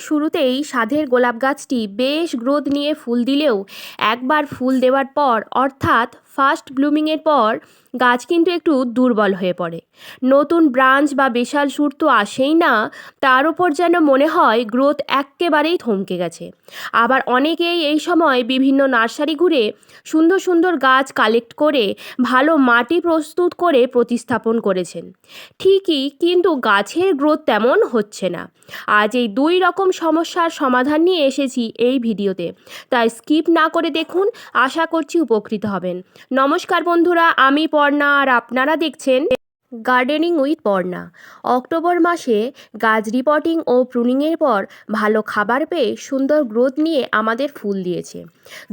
শুরুতেই সাধের গোলাপ গাছটি বেশ গ্রোথ নিয়ে ফুল দিলেও একবার ফুল দেওয়ার পর অর্থাৎ ফার্স্ট ব্লুমিংয়ের পর গাছ কিন্তু একটু দুর্বল হয়ে পড়ে। নতুন ব্রাঞ্চ বা বিশাল সুর তো আসেই না, তার উপর যেন মনে হয় গ্রোথ এক্কেবারেই থমকে গেছে। আবার অনেকেই এই সময় বিভিন্ন নার্সারি ঘুরে সুন্দর সুন্দর গাছ কালেক্ট করে ভালো মাটি প্রস্তুত করে প্রতিস্থাপন করেছেন। ঠিকই, কিন্তু গাছের গ্রোথ তেমন হচ্ছে না। আজ এই দুই রকম সমস্যার সমাধান নিয়ে এসেছি এই ভিডিওতে। তাই স্কিপ না করে দেখুন, আশা করছি উপকৃত হবেন। নমস্কার বন্ধুরা, আমি পর্ণা আর আপনারা দেখছেন গার্ডেনিং উইথ পর্ণা। অক্টোবর মাসে গাছ রিপোর্টিং ও প্রুনিংয়ের পর ভালো খাবার পেয়ে সুন্দর গ্রোথ নিয়ে আমাদের ফুল দিয়েছে।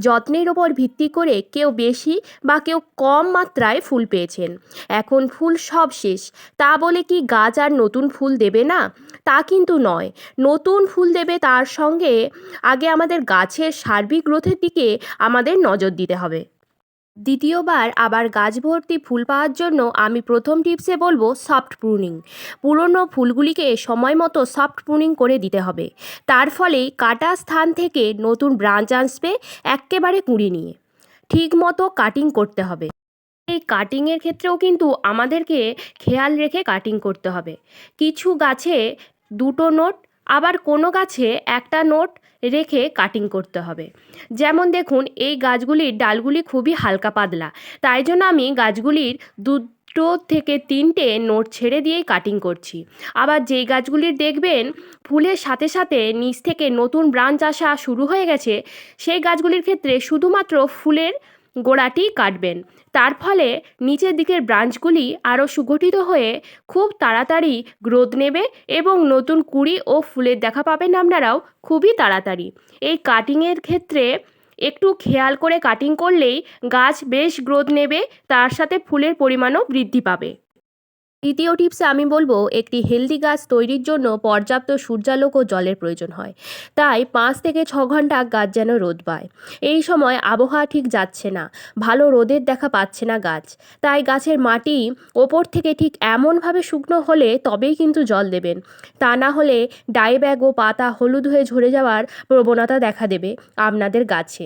যত্নের ওপর ভিত্তি করে কেউ বেশি বা কেউ কম মাত্রায় ফুল পেয়েছেন। এখন ফুল সব শেষ। তা বলে কি গাছ আর নতুন ফুল দেবে না? তা কিন্তু নয়। নতুন ফুল দেবে তার সঙ্গে আগে আমাদের গাছের সার্বিক গ্রোথের দিকে আমাদের নজর দিতে হবে। দ্বিতীয়বার আবার গাছ ভর্তি ফুল পাওয়ার জন্য আমি প্রথম টিপসে বলব সফট প্রুনিং পুরনো ফুলগুলিকে সময় মতো সফট প্রুনিং করে দিতে হবে। তার ফলে কাটা স্থান থেকে নতুন ব্রাঞ্চ আসবে এক্কেবারে কুঁড়ি নিয়ে। ঠিক মতো কাটিং করতে হবে। এই কাটিংয়ের ক্ষেত্রেও কিন্তু আমাদেরকে খেয়াল রেখে কাটিং করতে হবে। কিছু গাছে দুটো নোট আবার কোনো গাছে একটা নোট রেখে কাটিং করতে হবে। যেমন দেখুন, এই গাছগুলির ডালগুলি খুবই হালকা পাতলা। তাই জন্য আমি গাছগুলির দুটো থেকে তিনটে নোট ছেড়ে দিয়েই কাটিং করছি। আবার যেই গাছগুলির দেখবেন, ফুলের সাথে সাথে নিচ থেকে নতুন ব্রাঞ্চ আসা শুরু হয়ে গেছে, সেই গাছগুলির ক্ষেত্রে শুধুমাত্র ফুলের গোড়াটি কাটবেন। তার ফলে নিচের দিকের ব্রাঞ্চগুলি আরও সুগঠিত হয়ে খুব তাড়াতাড়ি গ্রোথ নেবে এবং নতুন কুড়ি ও ফুলের দেখা পাবেন আপনারাও খুবই তাড়াতাড়ি। এই কাটিংয়ের ক্ষেত্রে একটু খেয়াল করে কাটিং করলেই গাছ বেশ গ্রোথ নেবে, তার সাথে ফুলের পরিমাণও বৃদ্ধি পাবে। তৃতীয় টিপসে আমি বলব, একটি হেলদি গাছ তৈরির জন্য পর্যাপ্ত সূর্যালোক ও জলের প্রয়োজন হয়। তাই পাঁচ থেকে ছ ঘণ্টা গাছ যেন রোদ পায়। এই সময় আবহাওয়া ঠিক যাচ্ছে না, ভালো রোদের দেখা পাচ্ছে না গাছ। তাই গাছের মাটি ওপর থেকে ঠিক এমনভাবে শুকনো হলে তবেই কিন্তু জল দেবেন। তা না হলে ডাইব্যাগ ও পাতা হলুদ হয়ে ঝরে যাওয়ার প্রবণতা দেখা দেবে আপনাদের গাছে।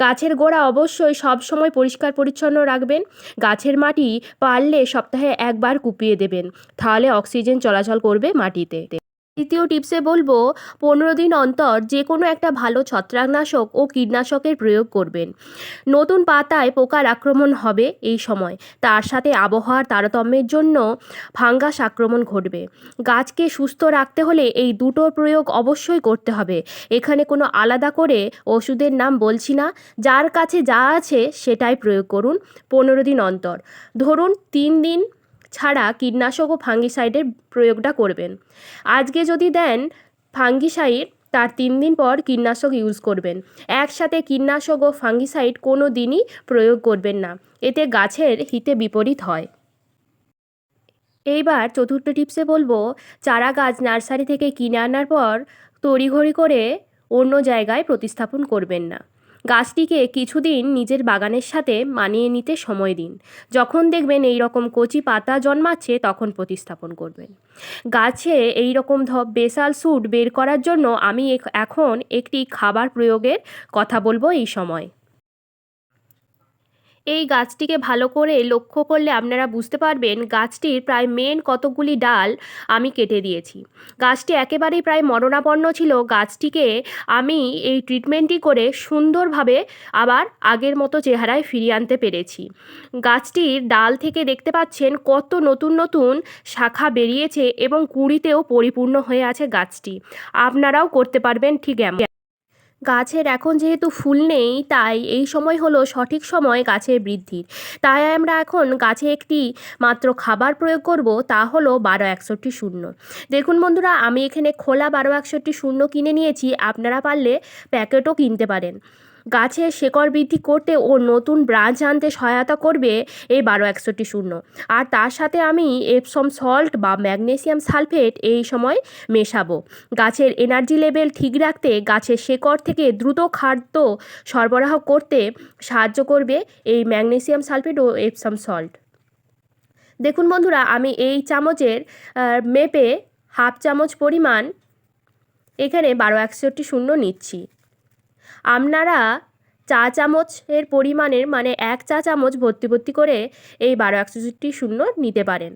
গাছের গোড়া অবশ্যই সব সময় পরিষ্কার পরিচ্ছন্ন রাখবেন। গাছের মাটি পারলে সপ্তাহে একবার কুপিয়ে দেবেন। তাহলে অক্সিজেন চলাচল করবে মাটিতে। তৃতীয় টিপসে বলব, পনেরো দিন অন্তর যে কোনো একটা ভালো ছত্রাকনাশক ও কীটনাশকের প্রয়োগ করবেন। নতুন পাতায় পোকার আক্রমণ হবে এই সময়। তার সাথে আবহাওয়ার তারতম্যের জন্য ফাঙ্গাস আক্রমণ ঘটবে। গাছকে সুস্থ রাখতে হলে এই দুটো প্রয়োগ অবশ্যই করতে হবে। এখানে কোনো আলাদা করে ওষুধের নাম বলছি না। যার কাছে যা আছে সেটাই প্রয়োগ করুন পনেরো দিন অন্তর। ধরুন তিন দিন ছাড়া কীটনাশক ও ফাঙ্গিসাইডের প্রয়োগটা করবেন। আজকে যদি দেন ফাঙ্গিসাইড, তার তিন দিন পর কীটনাশক ইউজ করবেন। একসাথে কীটনাশক ও ফাঙ্গিসাইড কোনো দিনই প্রয়োগ করবেন না। এতে গাছের হিতে বিপরীত হয়। এইবার চতুর্থ টিপসে বলব, চারা গাছ নার্সারি থেকে কিনে আনার পর তড়িঘড়ি করে অন্য জায়গায় প্রতিস্থাপন করবেন না। গাছটিকে কিছুদিন নিজের বাগানের সাথে মানিয়ে নিতে সময় দিন। যখন দেখবেন এই রকম কচি পাতা জন্মাচ্ছে, তখন প্রতিস্থাপন করবেন। গাছে এই রকম বেসাল স্যুট বের করার জন্য আমি এখন একটি খাবার প্রয়োগের কথা বলব এই সময়। এই গাছটিকে ভালো করে লক্ষ্য করলে আপনারা বুঝতে পারবেন গাছটির প্রায় মেন কতকগুলি ডাল আমি কেটে দিয়েছি। গাছটি একেবারেই প্রায় মরণাপন্ন ছিল। গাছটিকে আমি এই ট্রিটমেন্টটি করে সুন্দরভাবে আবার আগের মতো চেহারায় ফিরিয়ে আনতে পেরেছি। গাছটির ডাল থেকে দেখতে পাচ্ছেন কত নতুন নতুন শাখা বেরিয়েছে এবং কুঁড়িতেও পরিপূর্ণ হয়ে আছে গাছটি। আপনারাও করতে পারবেন ঠিক এমন গাছের এখন যেহেতু ফুল নেই, তাই এই সময় হলো সঠিক সময় গাছের বৃদ্ধির। তাই আমরা এখন গাছে একটি মাত্র খাবার প্রয়োগ করব, তা হলো বারো একষট্টি শূন্য। দেখুন বন্ধুরা, আমি এখানে খোলা বারো একষট্টি শূন্য কিনে নিয়েছি, আপনারা পারলে প্যাকেটও কিনতে পারেন। গাছের শেকড় বৃদ্ধি করতে ও নতুন ব্রাঞ্চ আনতে সহায়তা করবে এই বারো একষট্টি শূন্য। আর তার সাথে আমি এপসম সল্ট বা ম্যাগনেসিয়াম সালফেট এই সময় মেশাবো। গাছের এনার্জি লেভেল ঠিক রাখতে গাছের শেকড় থেকে দ্রুত খাদ্য সরবরাহ করতে সাহায্য করবে এই ম্যাগনেসিয়াম সালফেট ও এপসম সল্ট দেখুন বন্ধুরা, আমি এই চামচের মেপে হাফ চামচ পরিমাণ এখানে বারো একষট্টি শূন্য নিচ্ছি। আপনারা চা চামচের পরিমাণের মানে এক চা চামচ ভর্তি ভর্তি করে এই বারো একষট্টি শূন্য নিতে পারেন।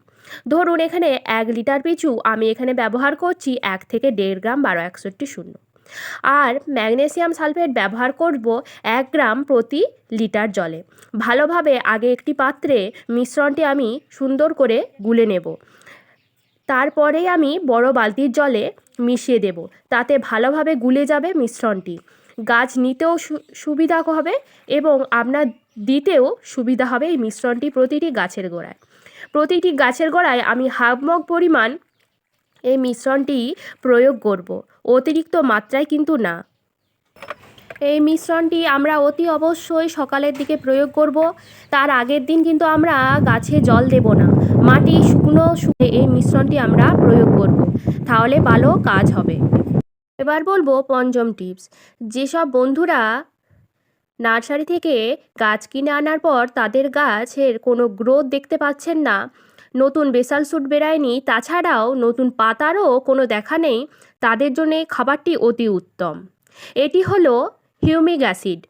ধরুন এখানে এক লিটার পিছু আমি এখানে ব্যবহার করছি এক থেকে দেড় গ্রাম বারো একষট্টি শূন্য। আর ম্যাগনেসিয়াম সালফেট ব্যবহার করব এক গ্রাম প্রতি লিটার জলে। ভালোভাবে আগে একটি পাত্রে মিশ্রণটি আমি সুন্দর করে গুলে নেব। তারপরেই আমি বড় বালতির জলে মিশিয়ে দেব। তাতে ভালোভাবে গুলে যাবে মিশ্রণটি। গাছ নিতেও সুবিধা হবে এবং আপনার দিতেও সুবিধা হবে এই মিশ্রণটি প্রতিটি গাছের গোড়ায়। প্রতিটি গাছের গোড়ায় আমি হাফ মগ পরিমাণ এই মিশ্রণটি প্রয়োগ করব। অতিরিক্ত মাত্রায় কিন্তু না। এই মিশ্রণটি আমরা অতি অবশ্যই সকালের দিকে প্রয়োগ করব। তার আগের দিন কিন্তু আমরা গাছে জল দেব না। মাটি শুকনো শুকে এই মিশ্রণটি আমরা প্রয়োগ করব। তাহলে ভালো কাজ হবে। এবার বলব পঞ্চম টিপস। যেসব বন্ধুরা নার্সারি থেকে গাছ কিনে আনার পর তাদের গাছের কোনো গ্রোথ দেখতে পাচ্ছেন না, নতুন বেসাল স্যুট বেরায়নি, তাছাড়াও নতুন পাতারও কোনো দেখা নেই, তাদের জন্য খাবারটি অতি উত্তম। এটি হলো হিউমিক অ্যাসিড।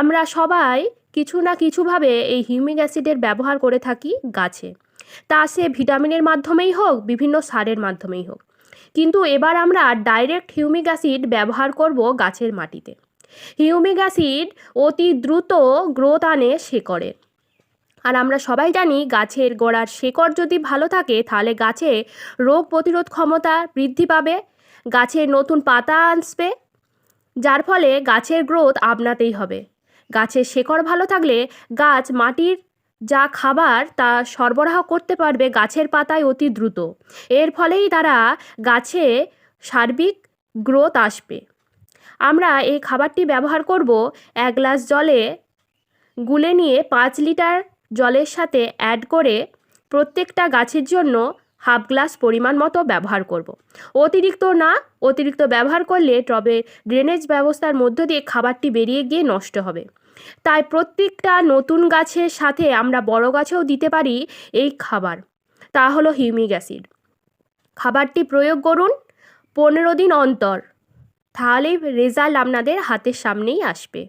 আমরা সবাই কিছু না কিছুভাবে এই হিউমিক অ্যাসিডের ব্যবহার করে থাকি গাছে। তা সে ভিটামিনের মাধ্যমেই হোক, বিভিন্ন সারের মাধ্যমেই হোক। কিন্তু এবার আমরা ডাইরেক্ট হিউমিক অ্যাসিড ব্যবহার করব গাছের মাটিতে। হিউমিক অ্যাসিড অতি দ্রুত গ্রোথ আনে শেকড়ে। আর আমরা সবাই জানি গাছের গোড়ার শেকড় যদি ভালো থাকে, তাহলে গাছে রোগ প্রতিরোধ ক্ষমতা বৃদ্ধি পাবে, গাছের নতুন পাতা আসবে, যার ফলে গাছের গ্রোথ আপনাতেই হবে। গাছের শেকড় ভালো থাকলে গাছ মাটির যা খাবার তা সরবরাহ করতে পারবে গাছের পাতায় অতি দ্রুত। এর ফলেই তারা গাছে সার্বিক গ্রোথ আসবে। আমরা এই খাবারটি ব্যবহার করব এক গ্লাস জলে গুলে নিয়ে পাঁচ লিটার জলের সাথে অ্যাড করে প্রত্যেকটা গাছের জন্য হাফ গ্লাস পরিমাণ মতো ব্যবহার করব। অতিরিক্ত না, অতিরিক্ত ব্যবহার করলে টবে ড্রেনেজ ব্যবস্থার মধ্য দিয়ে খাবারটি বেরিয়ে গিয়ে নষ্ট হবে। তাই প্রত্যেকটা নতুন গাছের সাথে আমরা বড় গাছেও দিতে পারি এই খাবার। তা হলো হিউমিক অ্যাসিড। খাবারটি প্রয়োগ করুন পনেরো দিন অন্তর। তাহলে রেজাল্ট আপনাদের হাতের সামনেই আসবে।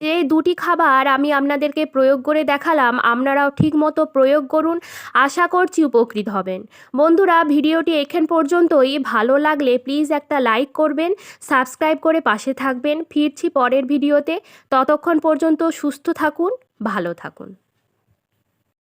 এই দুটি খাবার আমি আপনাদেরকে প্রয়োগ করে দেখালাম, আপনারাও ঠিক মতো প্রয়োগ করুন, আশা করছি উপকৃত হবেন। বন্ধুরা, ভিডিওটি এখান পর্যন্তই। ভালো লাগলে প্লিজ একটা লাইক করবেন, সাবস্ক্রাইব করে পাশে থাকবেন। ফিরছি পরের ভিডিওতে। ততক্ষণ পর্যন্ত সুস্থ থাকুন, ভালো থাকুন।